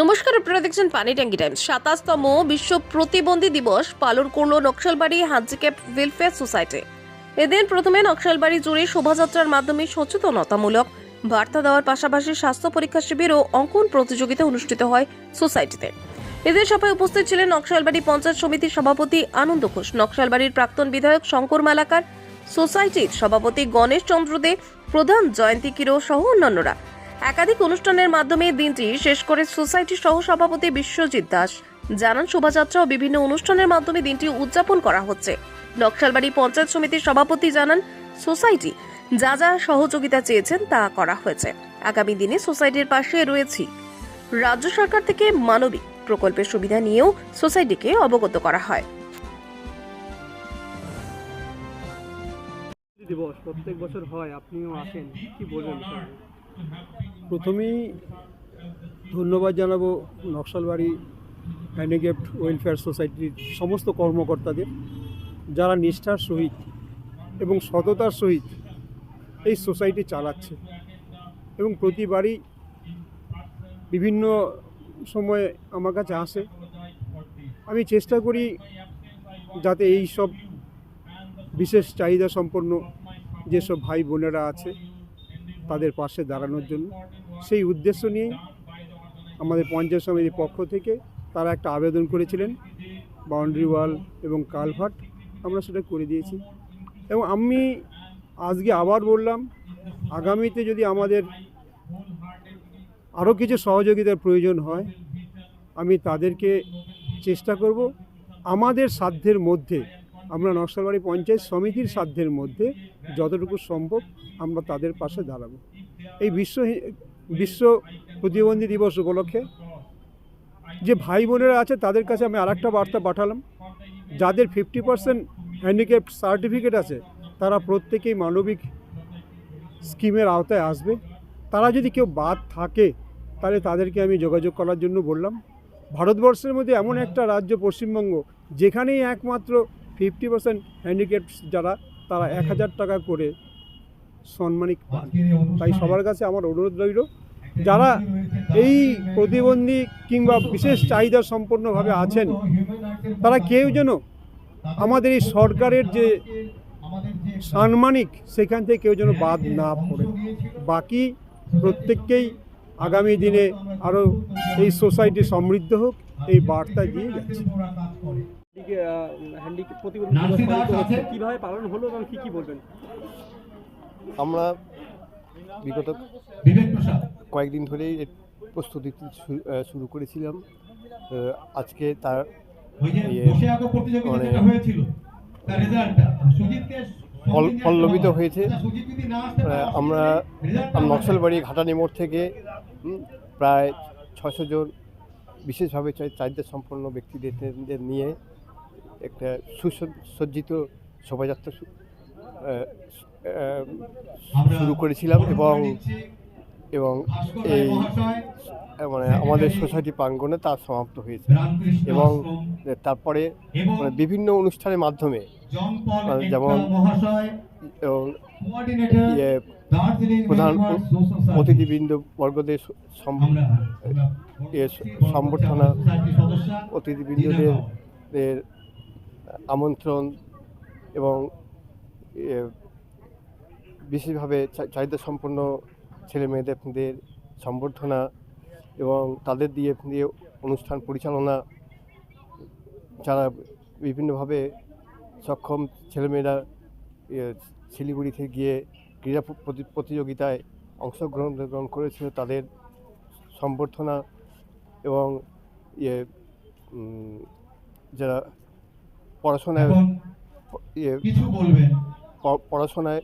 নমস্কার, আপনারা দেখছেন পানি ট্যাঙ্কি টাইমস। সাতাশতম বিশ্ব প্রতিবন্ধী দিবস পালন করল নকশালবাড়ি হাজিক্যাপ ওয়েলফেয়ার সোসাইটি। এদিন প্রথমে নকশালবাড়ি জুড়ে শোভাযাত্রার মাধ্যমে সচেতনতামূলক বার্তা দেওয়ার পাশাপাশি স্বাস্থ্য পরীক্ষা শিবির ও অঙ্কন প্রতিযোগিতা অনুষ্ঠিত হয় সোসাইটিতে। এদের সভায় উপস্থিত ছিলেন নকশালবাড়ি পঞ্চায়েত সমিতির সভাপতি আনন্দ ঘোষ, নকশালবাড়ির প্রাক্তন বিধায়ক শঙ্কর মালাকার, সোসাইটির সভাপতি গণেশ চন্দ্র দে, প্রধান জয়ন্তী কিরো সহ অন্যান্যরা। একাধিক অনুষ্ঠানের মাধ্যমে দিনটি শেষ করে সোসাইটির সহ সভাপতি বিশ্বজিৎ দাস জানান, শোভাযাত্রা ও বিভিন্ন অনুষ্ঠানের মাধ্যমে দিনটি উদযাপন করা হচ্ছে। নকশালবাড়ি পঞ্চায়েত সমিতির সভাপতি জানান, সোসাইটি যা যা সহযোগিতা চেয়েছেন তা করা হয়েছে। আগামী দিনে সোসাইটির পাশে রয়েছি। রাজ্য সরকার থেকে মানবিক প্রকল্পের সুবিধা নিয়েও সোসাইটিকে অবগত করা হয়। দিবস, প্রত্যেক বছর হয়, আপনিও আসেন, কি বলবেন? প্রথমেই ধন্যবাদ জানাব নকশালবাড়ি হ্যান্ডিক্যাপ্ট ওয়েলফেয়ার সোসাইটির সমস্ত কর্মকর্তাদের যারা নিষ্ঠার সহিত এবং সততার সহিত এই সোসাইটি চালাচ্ছে এবং প্রতিবারই বিভিন্ন সময়ে আমার কাছে আসে। আমি চেষ্টা করি যাতে এই সব বিশেষ চাহিদা সম্পন্ন যেসব ভাই বোনেরা আছে তাদের পাশে দাঁড়ানোর জন্য। সেই উদ্দেশ্য নিয়ে আমাদের পঞ্চায়েত সমিতির পক্ষ থেকে তারা একটা আবেদন করেছিলেন, বাউন্ডারি ওয়াল এবং কালভার্ট। আমরা সেটা করে দিয়েছি। এবং আমি আজকে আবার বললাম, আগামীতে যদি আমাদের আরও কিছু সহযোগিতার প্রয়োজন হয়, আমি তাদেরকে চেষ্টা করব। আমাদের সাধ্যের মধ্যে আমরা নকশালবাড়ি পঞ্চায়েত সমিতির সাধ্যের মধ্যে যতটুকু সম্ভব আমরা তাদের পাশে দাঁড়াবো। এই বিশ্ব বিশ্ব প্রতিবন্ধী দিবস উপলক্ষে যে ভাই বোনেরা আছে তাদের কাছে আমি আরেকটা বার্তা পাঠালাম। যাদের ফিফটি পার্সেন্ট হ্যান্ডিক্যাপ সার্টিফিকেট আছে, তারা প্রত্যেকেই মানবিক স্কিমের আওতায় আসবে। তারা যদি কেউ বাদ থাকে, তাহলে তাদেরকে আমি যোগাযোগ করার জন্য বললাম। ভারতবর্ষের মধ্যে এমন একটা রাজ্য পশ্চিমবঙ্গ, যেখানেই একমাত্র ফিফটি পার্সেন্ট হ্যান্ডিক্যাপ যারা তারা এক হাজার টাকা করে সম্মানিক পান। তাই সবার কাছে আমার অনুরোধ রইল যারা এই প্রতিবন্ধী কিংবা বিশেষ চাহিদা সম্পন্নভাবে আছেন তারা কেউ যেন আমাদের এই সরকারের যে সাম্মানিক সেখান থেকে কেউ যেন বাদ না পড়ে। বাকি প্রত্যেককেই আগামী দিনে আরও এই সোসাইটি সমৃদ্ধ হোক এই বার্তা দিয়ে যাচ্ছে। কীভাবে পালন হলো এবং কি কি বলবেন? আমরা বিগত কয়েকদিন ধরেই প্রস্তুতি শুরু করেছিলাম। আজকে তার ইয়ে মানে ফল- পল্লবিত হয়েছে। আহ, আমরা নকশালবাড়ি ঘাটানি মোড় থেকে প্রায় ছশো জন বিশেষভাবে চাই- চাহিদা সম্পন্ন ব্যক্তিদের নিয়ে একটা সুসজ্জিত শোভাযাত্রা শুরু করেছিলাম এবং এবং এই মানে আমাদের সোসাইটি প্রাঙ্গণে তা সমাপ্ত হয়েছে। এবং তারপরে মানে বিভিন্ন অনুষ্ঠানের মাধ্যমে মানে যেমন এবং ইয়ে প্রধান অতিথিবৃন্দ বর্গদের ইয়ে সম্বর্ধনা অতিথিবৃন্দদের দের আমন্ত্রণ এবং বিশেষভাবে চাহিদা সম্পন্ন ছেলে মেয়েদের সম্বর্ধনা এবং তাদের দিয়ে দিয়ে অনুষ্ঠান পরিচালনা যারা বিভিন্নভাবে সক্ষম ছেলেমেয়েরা শিলিগুড়িতে গিয়ে ক্রীড়া প্রতি- প্রতিযোগিতায় অংশগ্রহণ, গ্রহণ করেছিল তাদের সম্বর্ধনা এবং ইয়ে যারা পড়াশোনায় ইয়ে কিছু বলবেন? পড়াশোনায়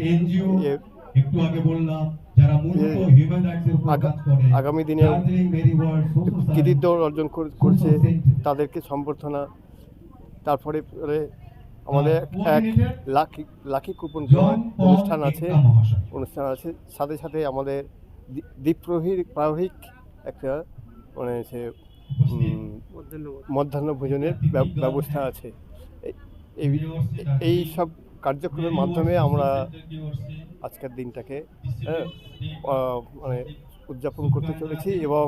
এনজিও ইয়ে একটু আগে বললাম যারা মূলত হিউম্যান রাইটস উপর কাজ করে আগামী দিনে কৃতিত্ব অর্জন কর- করছে তাদেরকে সম্বর্ধনা। তারপরে আমাদের এক Coordinator লাকি লাকি কুপন অনুষ্ঠান আছে। অনুষ্ঠান আছে। সাথে সাথে আমাদের দ্বী- দ্বীপ্রহী প্রাহিক একটা মানে সে মধ্যাহ্ন ভোজনের ব্যব- ব্যবস্থা আছে। এই সব কার্যক্রমের মাধ্যমে আমরা আজকের দিনটাকে হ্যাঁ, মানে উদযাপন করতে চলেছি এবং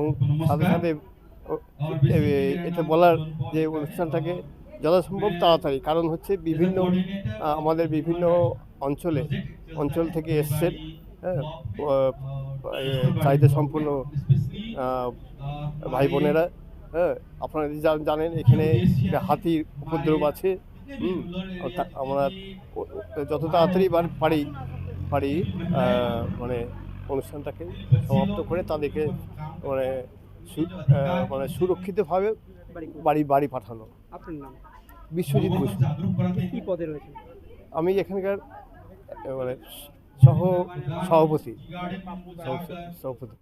সাথে সাথে এটা বলার যে অনুষ্ঠানটাকে যথাসম্ভব তাড়াতাড়ি কারণ হচ্ছে বিভিন্ন আমাদের বিভিন্ন অঞ্চলে অঞ্চল থেকে এসছেন হ্যাঁ চাহিদা সম্পূর্ণ ভাই বোনেরা হ্যাঁ আপনারা জানেন এখানে হাতির উপদ্রব আছে। হুম, আমরা যত তাড়াতাড়ি পার- পারি পারি মানে অনুষ্ঠানটাকে সমাপ্ত করে তাদেরকে মানে মানে সুরক্ষিতভাবে বাড়ি বাড়ি পাঠানো। আপনার নাম? বিশ্বজিৎ কি পদে রয়েছে আমি এখানকার মানে সহ সভাপতি। সহ- সভাপতি।